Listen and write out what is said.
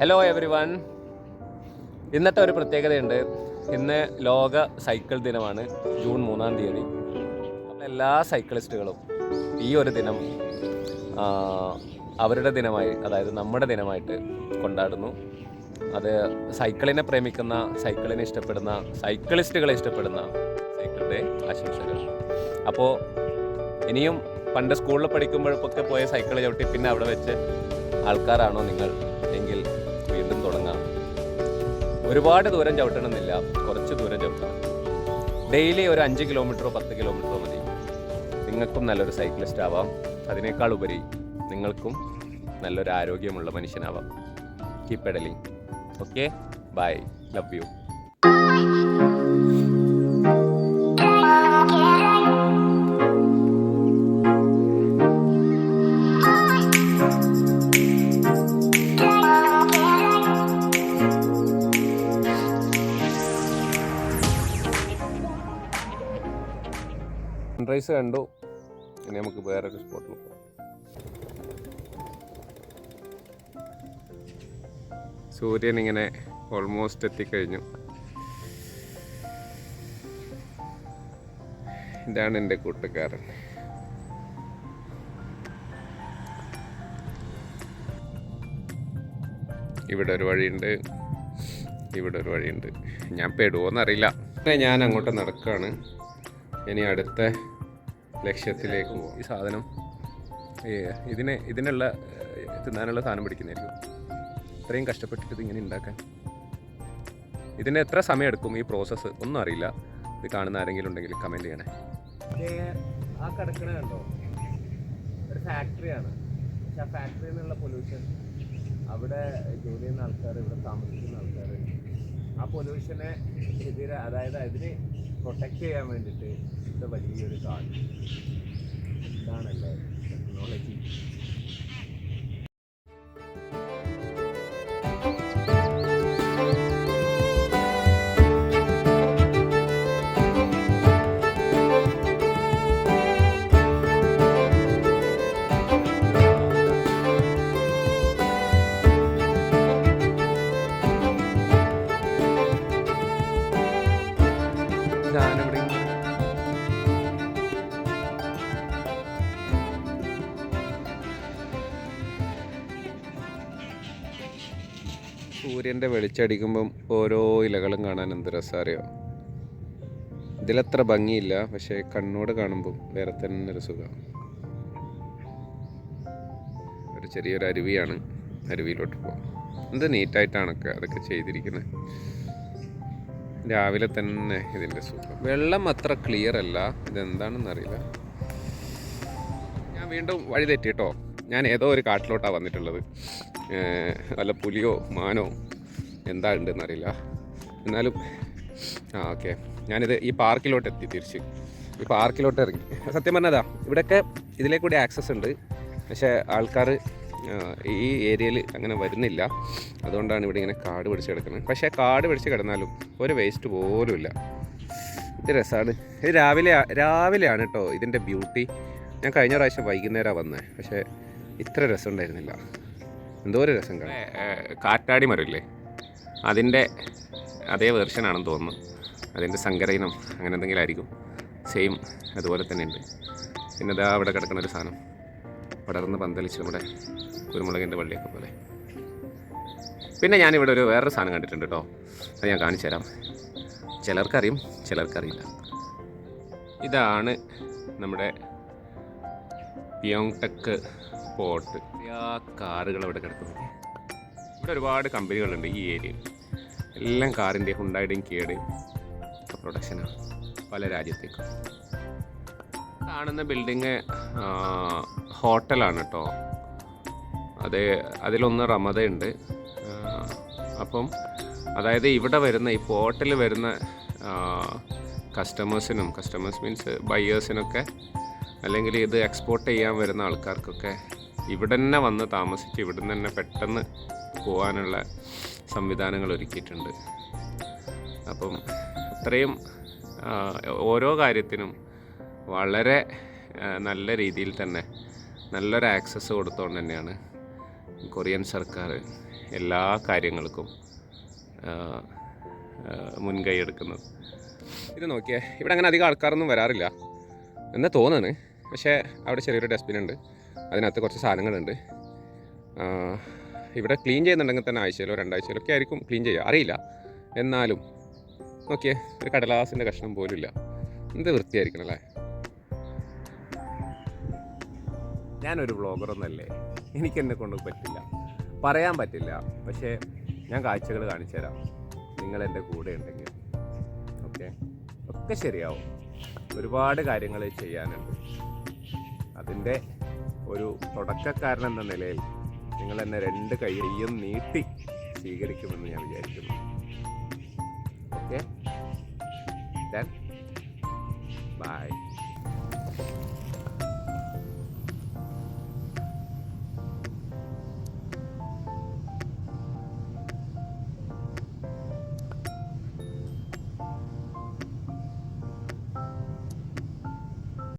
Hello every one ഇന്നത്തെ ഒരു പ്രത്യേകതയുണ്ട്. ഇന്ന് ലോക സൈക്കിൾ ദിനമാണ്. ജൂൺ മൂന്നാം തീയതി. എല്ലാ സൈക്കിളിസ്റ്റുകളും ഈ ഒരു ദിനം അവരുടെ ദിനമായി അതായത് നമ്മുടെ ദിനമായിട്ട് കൊണ്ടാടുന്നു. അത് സൈക്കിളിനെ പ്രേമിക്കുന്ന സൈക്കിളിനെ ഇഷ്ടപ്പെടുന്ന സൈക്കിളിസ്റ്റുകളെ ഇഷ്ടപ്പെടുന്ന സൈക്കിൾ ഡേ ആശംസകൾ. അപ്പോൾ ഇനിയും പണ്ട് സ്കൂളിൽ പഠിക്കുമ്പോഴൊക്കെ പോയ സൈക്കിൾ ചവിട്ടി പിന്നെ അവിടെ വെച്ച് ആൾക്കാരാണോ നിങ്ങൾ? ഒരുപാട് ദൂരം ചവിട്ടണമെന്നില്ല. കുറച്ച് ദൂരം ചവിട്ടണം. ഡെയിലി ഒരു അഞ്ച് കിലോമീറ്ററോ പത്ത് കിലോമീറ്ററോ മതി. നിങ്ങൾക്കും നല്ലൊരു സൈക്ലിസ്റ്റ് ആവാം. അതിനേക്കാൾ ഉപരി നിങ്ങൾക്കും നല്ലൊരു ആരോഗ്യമുള്ള മനുഷ്യനാവാം. Keep pedalling okay bye love you sunrise കണ്ടു. ഇനി നമുക്ക് വേറൊരു സ്പോട്ടിൽ പോകാം സൂര്യൻ ഇങ്ങനെ ഓൾമോസ്റ്റ് എത്തിക്കഴിഞ്ഞു. ഇതാണ് എന്റെ കൂട്ടുകാരൻ. ഇവിടെ ഒരു വഴിയുണ്ട്. ഇവിടെ ഒരു വഴിയുണ്ട്. ഞാൻ പെടുമോന്നറിയില്ല ഞാൻ അങ്ങോട്ട് നടക്കുകയാണ് ഇനി അടുത്ത ലക്ഷ്യത്തിലേക്ക് പോകും ഈ സാധനം ഏ, ഇതിനെ ഇതിനുള്ള തിന്നാനുള്ള സാധനം പിടിക്കുന്നതായിരിക്കും. ഇത്രയും കഷ്ടപ്പെട്ടിട്ട് ഇതിങ്ങനെ ഇങ്ങനെ ഉണ്ടാക്കാൻ. ഇതിന് എത്ര സമയം എടുക്കും ഈ പ്രോസസ്സ് ഒന്നും അറിയില്ല. ഇത് കാണുന്ന ആരെങ്കിലും ഉണ്ടെങ്കിൽ കമന്റ് ചെയ്യണേ. ആ കിടക്കണ കണ്ടോ? ഒരു ഫാക്ടറിയാണ് പക്ഷെ ആ ഫാക്ടറിയിൽ നിന്നുള്ള പൊല്യൂഷൻ അവിടെ ജോലി ചെയ്യുന്ന ആൾക്കാർ ഇവിടെ താമസിക്കുന്ന ആൾക്കാർ ആ പൊല്യൂഷനെ എതിരെ അതായത് അതിനെ പ്രൊട്ടക്റ്റ് ചെയ്യാൻ വേണ്ടിയിട്ട് ഇത് വലിയൊരു കാട് ഇതാണല്ലേ ടെക്നോളജി സൂര്യന്റെ വെളിച്ചടിക്കുമ്പം ഓരോ ഇലകളും കാണാൻ എന്ത് രസമറിയോ? ഇതിലത്ര ഭംഗിയില്ല പക്ഷേ കണ്ണോട് കാണുമ്പം വേറെ തന്നെ ഒരു സുഖം. ഒരു ചെറിയൊരു അരുവിയാണ് അരുവിയിലോട്ട് പോകാം എന്ത് നീറ്റായിട്ടാണൊക്കെ അതൊക്കെ ചെയ്തിരിക്കുന്നത് രാവിലെ തന്നെ ഇതിന്റെ സുഖം. വെള്ളം അത്ര ക്ലിയർ അല്ല. ഇതെന്താണെന്ന് അറിയില്ല. ഞാൻ വീണ്ടും വഴി തെറ്റിട്ടോ? ഞാൻ ഏതോ ഒരു കാട്ടിലോട്ടാണ് വന്നിട്ടുള്ളത്. വല്ല പുലിയോ മാനോ എന്താ ഉണ്ടെന്ന് അറിയില്ല എന്നാലും ആ ഓക്കെ. ഞാനിത് ഈ പാർക്കിലോട്ട് എത്തി തിരിച്ച്. ഈ പാർക്കിലോട്ട് ഇറങ്ങി. സത്യം പറഞ്ഞതാ ഇവിടെയൊക്കെ ഇതിലേക്കൂടി കൂടി ആക്സസ് ഉണ്ട്. പക്ഷേ ആൾക്കാർ ഈ ഏരിയയിൽ അങ്ങനെ വരുന്നില്ല. അതുകൊണ്ടാണ് ഇവിടെ ഇങ്ങനെ കാട് പിടിച്ച് കിടക്കുന്നത്. പക്ഷേ കാട് പിടിച്ച് കിടന്നാലും ഒരു വേസ്റ്റ് പോലും ഇല്ല. ഇത് രസമാണ് ഇത് രാവിലെ രാവിലെയാണ് കേട്ടോ ഇതിന്റെ ബ്യൂട്ടി ഞാൻ കഴിഞ്ഞ പ്രാവശ്യം വൈകുന്നേരമാണ് വന്നത് പക്ഷേ ഇത്ര രസം ഉണ്ടായിരുന്നില്ല. എന്തോ ഒരു രസം കാണാം. കാറ്റാടി മരമില്ലേ? അതിന്റെ അതേ വേർഷനാണെന്ന് തോന്നുന്നു. അതിന്റെ സങ്കരയിനം അങ്ങനെ എന്തെങ്കിലും ആയിരിക്കും. സെയിം അതുപോലെ തന്നെ ഉണ്ട്. പിന്നെ ഇതാ അവിടെ കിടക്കുന്ന ഒരു സാധനം. പടർന്ന് പന്തലിച്ച് നമ്മുടെ കുരുമുളകിന്റെ വള്ളിയൊക്കെ പോലെ. പിന്നെ ഞാനിവിടെ ഒരു വേറൊരു സാധനം കണ്ടിട്ടുണ്ട് കേട്ടോ. അത് ഞാൻ കാണിച്ചു തരാം. ചിലർക്കറിയും ചിലർക്കറിയില്ല. ഇതാണ് നമ്മുടെ പിയോങ് ടെക്ക് പോർട്ട് ആ കാറുകൾ അവിടെ കിടക്കുന്നത് ഇവിടെ ഒരുപാട് കമ്പനികളുണ്ട് ഈ ഏരിയയിൽ. എല്ലാം കാറിന്റെ ഹുണ്ടായുടെയും കിയയുടെയും പ്രൊഡക്ഷനാണ് പല രാജ്യത്തേക്കും. കാണുന്ന ബിൽഡിങ് ഹോട്ടലാണ് കേട്ടോ അത് അതിലൊന്ന് റമതയുണ്ട് അപ്പം അതായത് ഇവിടെ വരുന്ന ഈ ഹോട്ടൽ വരുന്ന കസ്റ്റമേഴ്സിനും കസ്റ്റമേഴ്സ് മീൻസ് ബയേഴ്സിനൊക്കെ അല്ലെങ്കിൽ ഇത് എക്സ്പോർട്ട് ചെയ്യാൻ വരുന്ന ആൾക്കാർക്കൊക്കെ ഇവിടെ തന്നെ വന്ന് താമസിച്ച് ഇവിടെ തന്നെ പെട്ടെന്ന് പോകാനുള്ള സംവിധാനങ്ങൾ ഒരുക്കിയിട്ടുണ്ട്. അപ്പം അത്രയും ഓരോ കാര്യത്തിനും വളരെ നല്ല രീതിയിൽ തന്നെ നല്ലൊരു ആക്സസ് കൊടുത്തുകൊണ്ട് തന്നെയാണ് കൊറിയൻ സർക്കാർ എല്ലാ കാര്യങ്ങൾക്കും മുൻകൈ എടുക്കുന്നത്. ഇത് നോക്കിയേ ഇവിടെ അങ്ങനെ അധികം ആൾക്കാരൊന്നും വരാറില്ല. എന്നാ തോന്നുന്നു പക്ഷേ അവിടെ ചെറിയൊരു ഡസ്റ്റ്ബിൻ ഉണ്ട്. അതിനകത്ത് കുറച്ച് സാധനങ്ങളുണ്ട്. ഇവിടെ ക്ലീൻ ചെയ്യുന്നുണ്ടെങ്കിൽ തന്നെ ആഴ്ചയിലോ രണ്ടാഴ്ചയിലോ ഒക്കെ ആയിരിക്കും ക്ലീൻ ചെയ്യുക. അറിയില്ല. എന്നാലും നോക്കിയേ ഒരു കടലാസിന്റെ കഷ്ണം പോലും ഇല്ല. എന്ത് വൃത്തിയായിരിക്കണം അല്ലേ? ഞാനൊരു എനിക്ക് എന്നെ കൊണ്ട് പറ്റില്ല. പറയാൻ പറ്റില്ല. പക്ഷേ ഞാൻ കാഴ്ചകൾ കാണിച്ചു തരാം. നിങ്ങൾ എന്റെ കൂടെ ഉണ്ടെങ്കിൽ. ഓക്കെ? ഒക്കെ ശരിയാവും. ഒരുപാട് കാര്യങ്ങൾ ചെയ്യാനുണ്ട്. അതിന്റെ ഒരു തുടക്കക്കാരൻ എന്ന നിലയിൽ നിങ്ങൾ എന്നെ രണ്ട് കൈയും നീട്ടി സ്വീകരിക്കുമെന്ന് ഞാൻ വിചാരിക്കുന്നു. Okay bye